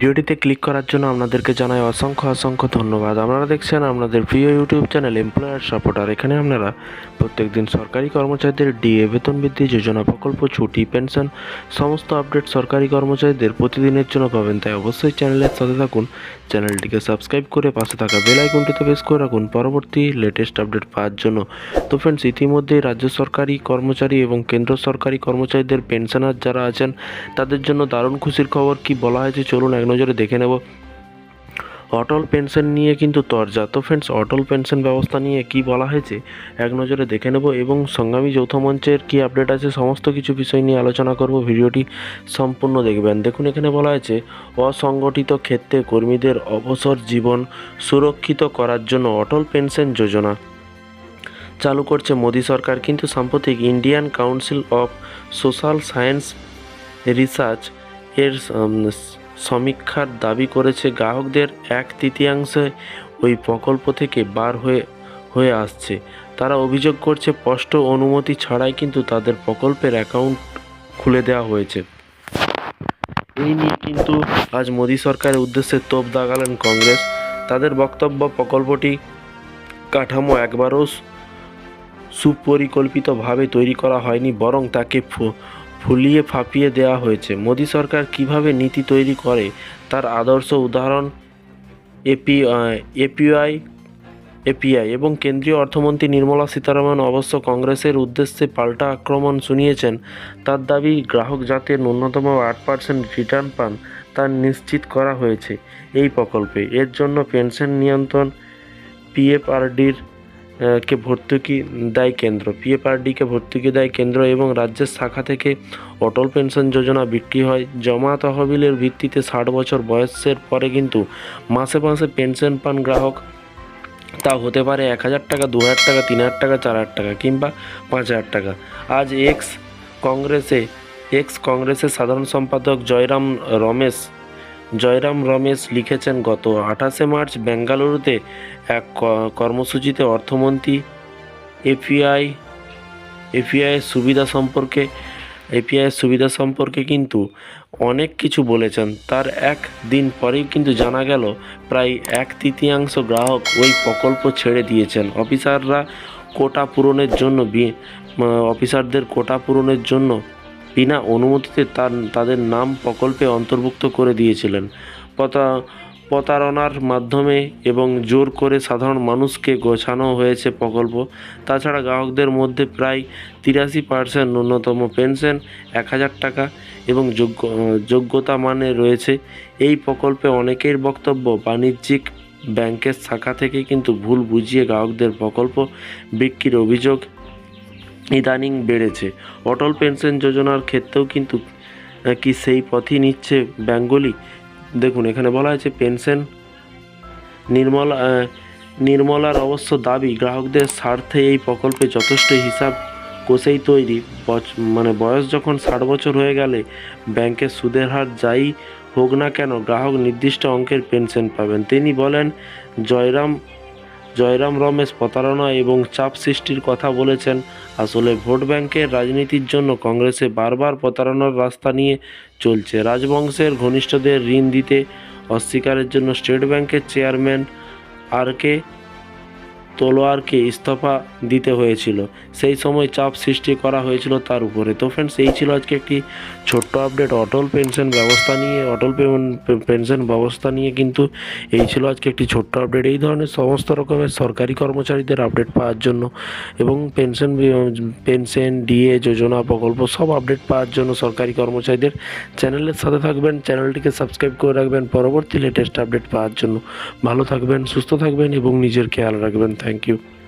ভিডিওটিতে ক্লিক করার জন্য আপনাদেরকে জানাই অসংখ্য অসংখ্য ধন্যবাদ। আপনারা দেখছেন আপনাদের প্রিয় ইউটিউব চ্যানেল এমপ্লয়ার সাপোর্টার এখানে আপনারা প্রত্যেকদিন সরকারি কর্মচারীদের ডিএ বেতন বৃদ্ধি, যোজনা প্রকল্প, ছুটি, পেনশন, সমস্ত আপডেট সরকারি কর্মচারীদের প্রতিদিনের জন্য পাবেন। তাই অবশ্যই চ্যানেলের সাথে থাকুন। চ্যানেলটিকে সাবস্ক্রাইব করে পাশে থাকা বেল প্রেস করে রাখুন পরবর্তী লেটেস্ট আপডেট পাওয়ার জন্য। তো ফ্রেন্ডস ইতিমধ্যেই রাজ্য সরকারি কর্মচারী এবং কেন্দ্র সরকারি কর্মচারীদের পেনশনার যারা আছেন, তাদের জন্য দারুণ খুশির খবর কি বলা হয়েছে? চলুন এক নজরে দেখে নেব। অটল পেনশন নিয়ে কিন্তু তরজা। তো ফ্রেন্ডস অটল পেনশন ব্যবস্থা নিয়ে কি বলা হয়েছে, এক নজরে দেখে নেব এবং সংগ্রামী যৌথ মঞ্চের কি আপডেট আছে, সমস্ত কিছু বিষয় নিয়ে আলোচনা করব। ভিডিওটি সম্পূর্ণ দেখবেন। দেখুন, এখানে বলা হয়েছে, অসংগঠিত ক্ষেত্রে কর্মীদের অবসর জীবন সুরক্ষিত করার জন্য অটল পেনশন যোজনা চালু করছে মোদী সরকার। কিন্তু সাম্প্রতিক Indian council of social science research এর সমীক্ষার দাবি করেছে গ্রাহকদের এক তৃতীয়াংশে ওই প্রকল্প থেকে বার হয়ে হয়ে আসছে। তারা অভিযোগ করছে, স্পষ্ট অনুমতি ছাড়াই কিন্তু তাদের প্রকল্পের অ্যাকাউন্ট খুলে দেওয়া হয়েছে। এই নিয়ে কিন্তু আজ মোদী সরকারের উদ্দেশ্যে তোপ দাগালেন কংগ্রেস। তাদের বক্তব্য, প্রকল্পটি কাঠামো একবারও সুপরিকল্পিতভাবে তৈরি করা হয়নি, বরং তাকে ফুলিয়ে ফাঁপিয়ে দেওয়া হয়েছে। মোদী সরকার কীভাবে নীতি তৈরি করে, তার আদর্শ উদাহরণ এপি এপিআই এপিআই এবং কেন্দ্রীয় অর্থমন্ত্রী নির্মলা সীতারামন অবশ্য কংগ্রেসের উদ্দেশ্যে পাল্টা আক্রমণ শুনিয়েছেন। তার দাবি, গ্রাহক যাতে ন্যূনতম আট পার্সেন্ট রিটার্ন পান, তা নিশ্চিত করা হয়েছে এই প্রকল্পে। এর জন্য পেনশন নিয়ন্ত্রণ, পিএফআরডির কে ভর্তুকি দেয় কেন্দ্র। পিএফআরডিকে ভর্তুকি দেয় কেন্দ্র এবং রাজ্যের শাখা থেকে অটল পেনশন যোজনা বিক্রি হয়। জমা তহবিলের ভিত্তিতে ষাট বছর বয়সের পরে কিন্তু মাসে মাসে পেনশন পান গ্রাহক। তা হতে পারে এক হাজার টাকা, দু হাজার টাকা, তিন হাজার টাকা, চার হাজার টাকা কিংবা পাঁচ হাজার টাকা। আজ এক্স কংগ্রেসে, এক্স কংগ্রেসের সাধারণ সম্পাদক জয়রাম রমেশ জয়রাম রমেশ লিখেছেন, গত আঠাশে মার্চ বেঙ্গালুরুতে এক কর্মসূচিতে অর্থমন্ত্রী। এপিআই এপিআই সুবিধা সম্পর্কে এপিআই সুবিধা সম্পর্কে কিন্তু অনেক কিছু বলেছেন। তার এক দিন পরেই কিন্তু জানা গেল, প্রায় এক তৃতীয়াংশ গ্রাহক ওই প্রকল্প ছেড়ে দিয়েছেন। অফিসাররা কোটা পূরণের জন্য অফিসারদের কোটা পূরণের জন্য বিনা অনুমতিতে তার, তাদের নাম প্রকল্পে অন্তর্ভুক্ত করে দিয়েছিলেন। পতা, প্রতারণার মাধ্যমে এবং জোর করে সাধারণ মানুষকে গোছানো হয়েছে প্রকল্প। তাছাড়া গ্রাহকদের মধ্যে প্রায় তিরাশি পার্সেন্ট ন্যূনতম পেনশন, এক হাজার টাকা এবং যোগ্য, যোগ্যতা মানে রয়েছে। এই প্রকল্পে অনেকের বক্তব্য, বাণিজ্যিক ব্যাংকের শাখা থেকে কিন্তু ভুল বুঝিয়ে গ্রাহকদের প্রকল্প বিক্রির অভিযোগ ইদানিং বেড়েছে। অটল পেনশন যোজনার ক্ষেত্রেও কিন্তু কি সেই পথই নিচ্ছে ব্যাঙ্কগুলি দেখুন, এখানে বলা হয়েছে পেনশন নির্মলা নির্মলার অবশ্য দাবি, গ্রাহকদের স্বার্থে এই প্রকল্পে যথেষ্ট হিসাব কোষেই তৈরি। মানে বয়স যখন ষাট বছর হয়ে গেলে ব্যাংকের সুদের হার যাই হোক না কেন, গ্রাহক নির্দিষ্ট অঙ্কের পেনশন পাবেন। তিনি বলেন, জয়রাম জয়রাম রমেশ প্রতারণা এবং চাপ সৃষ্টির কথা বলেছেন। আসলে ভোট ব্যাংকের রাজনীতির জন্য কংগ্রেসে বারবার প্রতারণার রাস্তা নিয়ে চলছে। রাজবংশের ঘনিষ্ঠদের ঋণ দিতে অস্বীকারের জন্য স্টেট ব্যাংকের চেয়ারম্যান আর কে তলোয়ারকে ইস্তফা দিতে হয়েছিল। সেই সময় চাপ সৃষ্টি করা হয়েছিল তার উপরে। তো ফ্রেন্ডস এই ছিল আজকে একটি ছোট্ট আপডেট অটল পেনশন ব্যবস্থা নিয়ে, অটল পেনশন ব্যবস্থা নিয়ে কিন্তু এই ছিল আজকে একটি ছোট্ট আপডেট এই ধরনের সমস্ত রকমের সরকারি কর্মচারীদের আপডেট পাওয়ার জন্য এবং পেনশন পেনশন ডিএ যোজনা, প্রকল্প সব আপডেট পাওয়ার জন্য সরকারি কর্মচারীদের চ্যানেলের সাথে থাকবেন। চ্যানেলটিকে সাবস্ক্রাইব করে রাখবেন। পরবর্তী লেটেস্ট আপডেট পাওয়ার জন্য। ভালো থাকবেন, সুস্থ থাকবেন এবং নিজের খেয়াল রাখবেন। Thank Thank you.